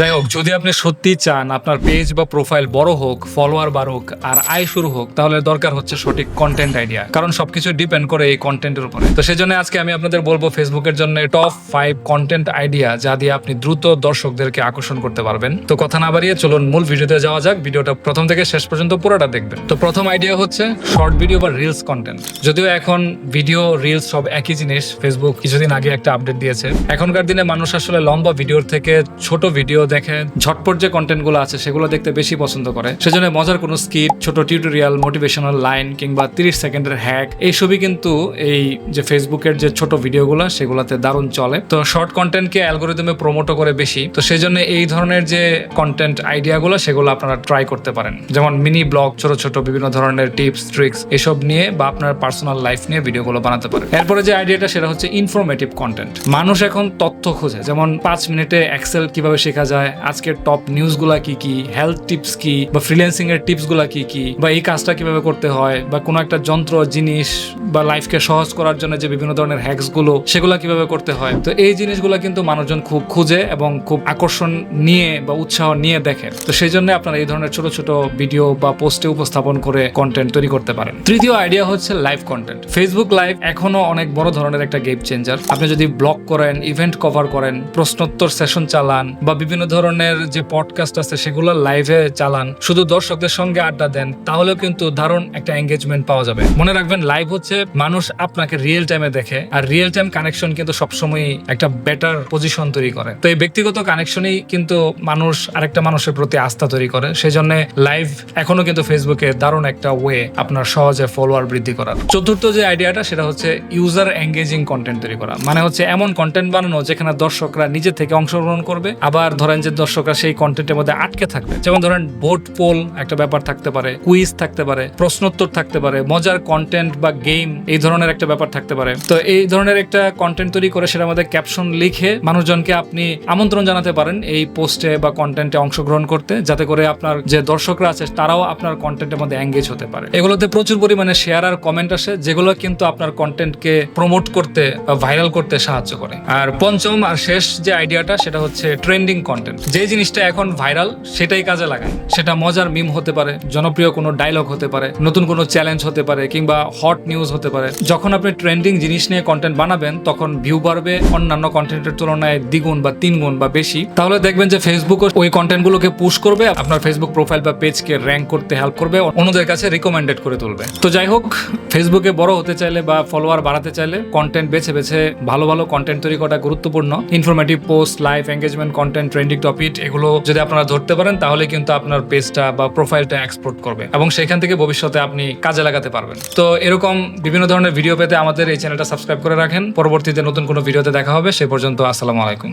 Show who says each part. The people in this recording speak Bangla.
Speaker 1: যাই হোক, যদি আপনি সত্যি চান, আপনার পেজ বা প্রোফাইল বড় হোক ফলোয়ার বাড়ুক, আর আয় শুরু হোক, তাহলে দরকার হচ্ছে সঠিক কন্টেন্ট আইডিয়া কারণ সবকিছু ডিপেন্ড করে এই কন্টেন্টের উপরে। তো সেই জন্য আজকে আমি আপনাদের বলব ফেসবুকের জন্য টপ ফাইভ কন্টেন্ট আইডিয়া যা দিয়ে আপনি দ্রুত দর্শকদেরকে আকর্ষণ করতে পারবেন। তো কথা না বাড়িয়ে চলুন মূল ভিডিওতে যাওয়া যাক। ভিডিওটা প্রথম থেকে শেষ পর্যন্ত পুরোটা দেখবেন। তো প্রথম আইডিয়া হচ্ছে শর্ট ভিডিও বা রিলস কন্টেন্ট যদিও এখন ভিডিও রিলস সব একই জিনিস ফেসবুক কিছুদিন আগে একটা আপডেট দিয়েছে। এখনকার দিনে মানুষ আসলে লম্বা ভিডিওর থেকে ছোট ভিডিও দেখে ঝটপট যে কন্টেন্টগুলো আছে সেগুলো দেখতে বেশি পছন্দ করে। সেজন্য মজার কোনো স্কিট ছোট টিউটোরিয়াল মোটিভেশনাল লাইন কিংবা তিরিশ সেকেন্ডের হ্যাক এইসবই কিন্তু এই যে ফেসবুকের যে ছোট ভিডিওগুলো সেগুলোতে দারুণ চলে। তো শর্ট কন্টেন্টকে অ্যালগোরিদমে প্রমোটও করে বেশি। তো সেই জন্য এই ধরনের যে কন্টেন্ট আইডিয়াগুলো সেগুলো আপনারা ট্রাই করতে পারেন। যেমন মিনি ব্লগ ছোট ছোট বিভিন্ন ধরনের টিপস ট্রিক্স এসব নিয়ে বা আপনার পার্সোনাল লাইফ নিয়ে ভিডিওগুলো বানাতে পারেন। এরপরে যে আইডিয়াটা সেটা হচ্ছে ইনফরমেটিভ কন্টেন্ট মানুষ এখন তথ্য খোঁজে। যেমন পাঁচ মিনিটে এক্সেল কীভাবে শেখা যায়, আজকের টপ নিউজগুলা কি কি হেলথ টিপস কি, বা ফ্রিল্যান্সিং এর টিপসগুলা কি কি, বা এই কাজটা কীভাবে করতে হয়, বা কোনো একটা যন্ত্র, জিনিস, বা লাইফকে সহজ করার জন্য যে বিভিন্ন ধরনের হ্যাকসগুলো, সেগুলো কীভাবে করতে হয়। তো এই জিনিসগুলো কিন্তু মানুষজন খুব খুঁজে এবং খুব আকর্ষণ নিয়ে বা উৎসাহ নিয়ে দেখে। তো সেই জন্য আপনারা এই ধরনের ছোট ছোট ভিডিও বা পোস্টে উপস্থাপন করে কন্টেন্ট তৈরি করতে পারেন। তৃতীয় আইডিয়া হচ্ছে লাইভ কন্টেন্ট ফেসবুক লাইভ এখনও অনেক বড় ধরনের একটা গেম চেঞ্জার আপনি যদি ব্লগ করেন ইভেন্ট কভার করেন, প্রশ্নোত্তর সেশন চালান, বা বিভিন্ন ধরনের যে পডকাস্ট আছে, সেগুলো লাইভে চালান। শুধু দর্শকদের সঙ্গে আড্ডা দেন, তাহলেও কিন্তু দারুণ একটা এঙ্গেজমেন্ট পাওয়া যাবে। মনে রাখবেন লাইভ হচ্ছে মানুষ আপনাকে রিয়েল টাইমে দেখে, আর রিয়েল টাইম কানেকশন কিন্তু সবসময় একটা বেটার পজিশন তৈরি করে। তো এই ব্যক্তিগত কানেকশনই কিন্তু মানুষ আরেকটা মানুষের প্রতি আস্থা তৈরি করে সেই জন্য লাইভ এখনও কিন্তু ফেসবুকে দারুণ একটা ওয়ে আপনার সহজে ফলোয়ার বৃদ্ধি করার। চতুর্থ যে আইডিয়াটা সেটা হচ্ছে ইউজার এঙ্গেজিং কন্টেন্ট তৈরি করা। মানে হচ্ছে এমন কন্টেন্ট বানানো যেখানে দর্শকরা নিজে থেকে অংশগ্রহণ করবে, আবার ধরেন যে দর্শকরা সেই কন্টেন্টের মধ্যে আটকে থাকবে। যেমন ধরেন ভোট পোল একটা ব্যাপার থাকতে পারে কুইজ থাকতে পারে, প্রশ্নোত্তর থাকতে পারে, মজার কন্টেন্ট বা গেম এই ধরনের একটা ব্যাপার থাকতে পারে। তো এই ধরনের একটা কন্টেন্ট তৈরি করে সেটার মধ্যে ক্যাপশন লিখে মানুষজনকে আপনি আমন্ত্রণ জানাতে পারেন এই পোস্টে বা কন্টেন্টে অংশগ্রহণ করতে, যাতে করে আপনার যে দর্শকরা আছে তারাও আপনার কন্টেন্টের মধ্যে এঙ্গেজ হতে পারে। এগুলোতে প্রচুর পরিমাণে শেয়ার আর কমেন্ট আসে, যেগুলো কিন্তু আপনার কন্টেন্টকে প্রমোট করতে ভাইরাল করতে সাহায্য করে। আর পঞ্চম আর শেষ যে আইডিয়াটা সেটা হচ্ছে ট্রেন্ডিং কন্টেন্ট যে জিনিসটা এখন ভাইরাল সেটাই কাজে লাগায়। সেটা মজার মিম হতে পারে, জনপ্রিয় কোনো ডায়লগ হতে পারে, নতুন কোনো চ্যালেঞ্জ হতে পারে, কিংবা হট নিউজ হতে পারে। যখন আপনি ট্রেন্ডিং জিনিস নিয়ে কন্টেন্ট বানাবেন, তখন ভিউ বাড়বে, অন্যান্য কন্টেন্টের তুলনায় দ্বিগুণ বা তিন গুণ বা বেশি। তাহলে দেখবেন যে ফেসবুক ওই কন্টেন্টগুলোকে পুশ করবে, আপনার ফেসবুক প্রোফাইল বা পেজকে র্যাঙ্ক করতে হেল্প করবে, অন্যদের কাছে রিকমেন্ডেড করে তুলবে। তো যাই হোক ফেসবুকে বড় হতে চাইলে বা ফলোয়ার বাড়াতে চাইলে কন্টেন্ট বেছে বেছে ভালো ভালো কন্টেন্ট তৈরি করা গুরুত্বপূর্ণ। Informative post live engagement content trending topic এগুলো যদি আপনারা ধরতে পারেন, তাহলে কিন্তু আপনার পেজটা বা প্রোফাইলটা এক্সপোর্ট করবে এবং সেখান থেকে ভবিষ্যতে আপনি কাজে লাগাতে পারবেন। তো এরকম বিভিন্ন ধরনের ভিডিও পেতে আমাদের এই চ্যানেলটা সাবস্ক্রাইব করে রাখেন। পরবর্তীতে নতুন কোনো ভিডিওতে দেখা হবে, সে পর্যন্ত আসসালামু আলাইকুম।